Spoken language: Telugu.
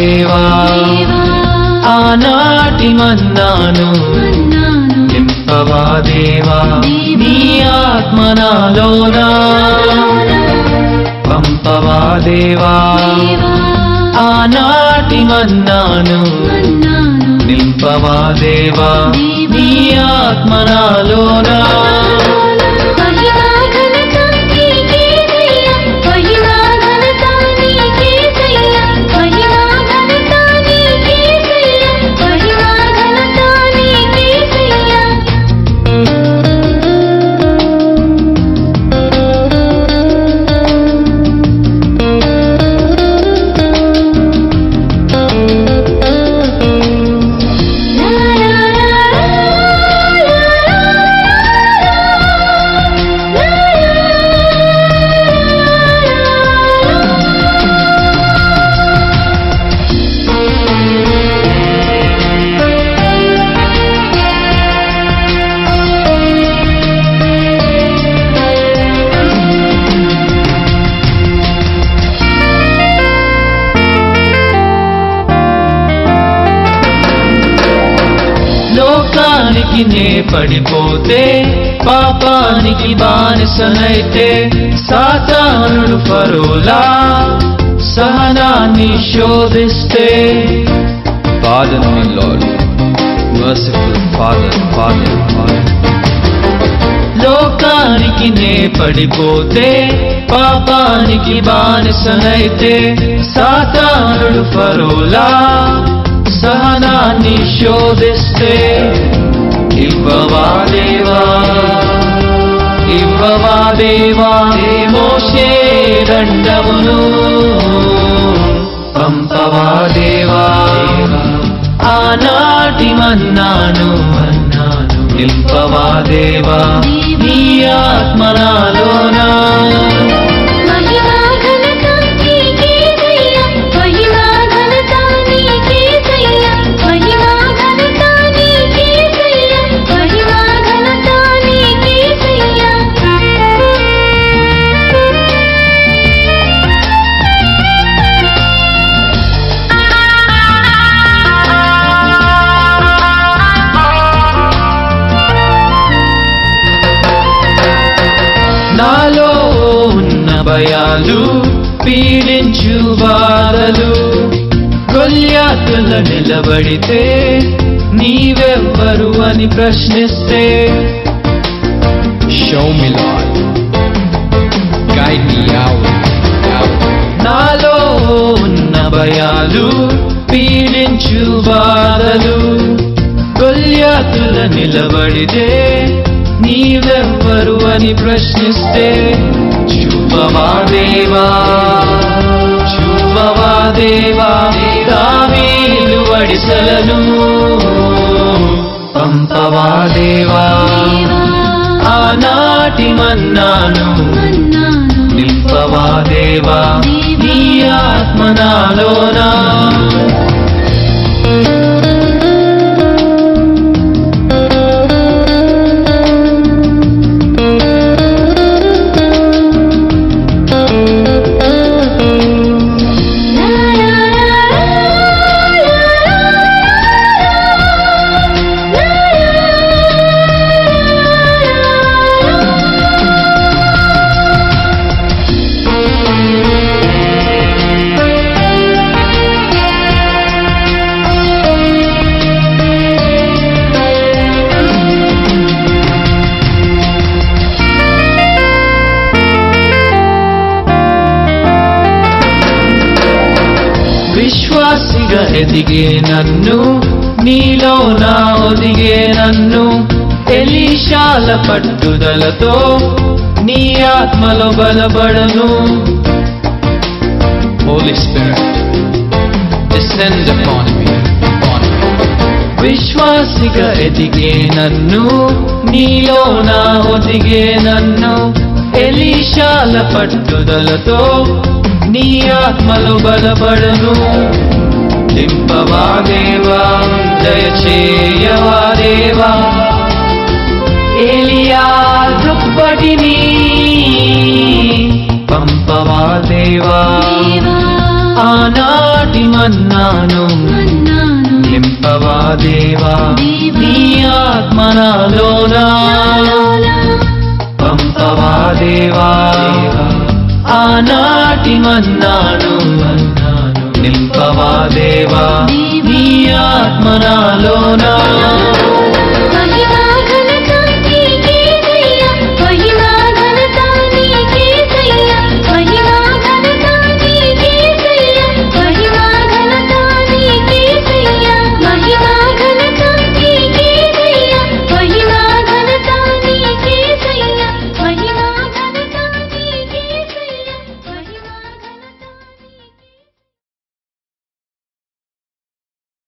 దేవా ఆనాటి మన్నాను నింపవా దేవా నీ ఆత్మనాలోనా పంపవా దేవా ఆనాటి మన్నాను నింపవా దేవా నీ ఆత్మనాలోనా లోకానికి నే పడిపోతే పాపానికి బానిసనైతే సాతానుడు పరోలా సహనాన్ని శోధిస్తే Pardon me, Lord. Merciful Father, Father, Father. లోకానికి నే పడిపోతే పాపానికి బానిసనైతే సాతానుడు పరోలా సహనాన్ని శోధిస్తే ఇవ్వవా దేవా? ఇవ్వవా దేవా? మోషే దండమును? పంపవా దేవా? ఆనాటి మన్నాను అన్నాను నింపవా దేవా? నీ ఆత్మనాలోనా నాలో ఉన్న భయాలు పీడించు బాధలు గొల్యాతుల నిలబడితే నీవెవ్వరు అని ప్రశ్నిస్తే Show me, Lord. Guide me out. out. నాలో ఉన్న భయాలు పీడించు బాధలు గొల్యాతుల నిలబడితే నీవెవ్వరు అని ప్రశ్నిస్తే చూపవా దేవా చూపవా దేవా దావీలు వడిసలను పంపవా దేవా. ఆనాటి మన్నాను ఎదిగే నన్ను నీలో నా ఒదిగే నన్ను ఎలీషాల పట్టుదలతో నీ ఆత్మలో బలబడను Holy Spirit, descend upon me. విశ్వాసిగా ఎదిగే నన్ను నీలో నా ఒదిగే నన్ను ఎలీశాల పట్టుదలతో నీ ఆత్మలో బలపడను నింపవా దేవా దయచేయవా దేవా ఏలియా దుప్పటిని పంపవా దేవా ఆనాటి మన్నాను నింపవా దేవా? నీ ఆత్మనాలోనా? పంపవా దేవా? ఆనాటి మన్నాను నింపవా దేవా? నీ ఆత్మనాలోనా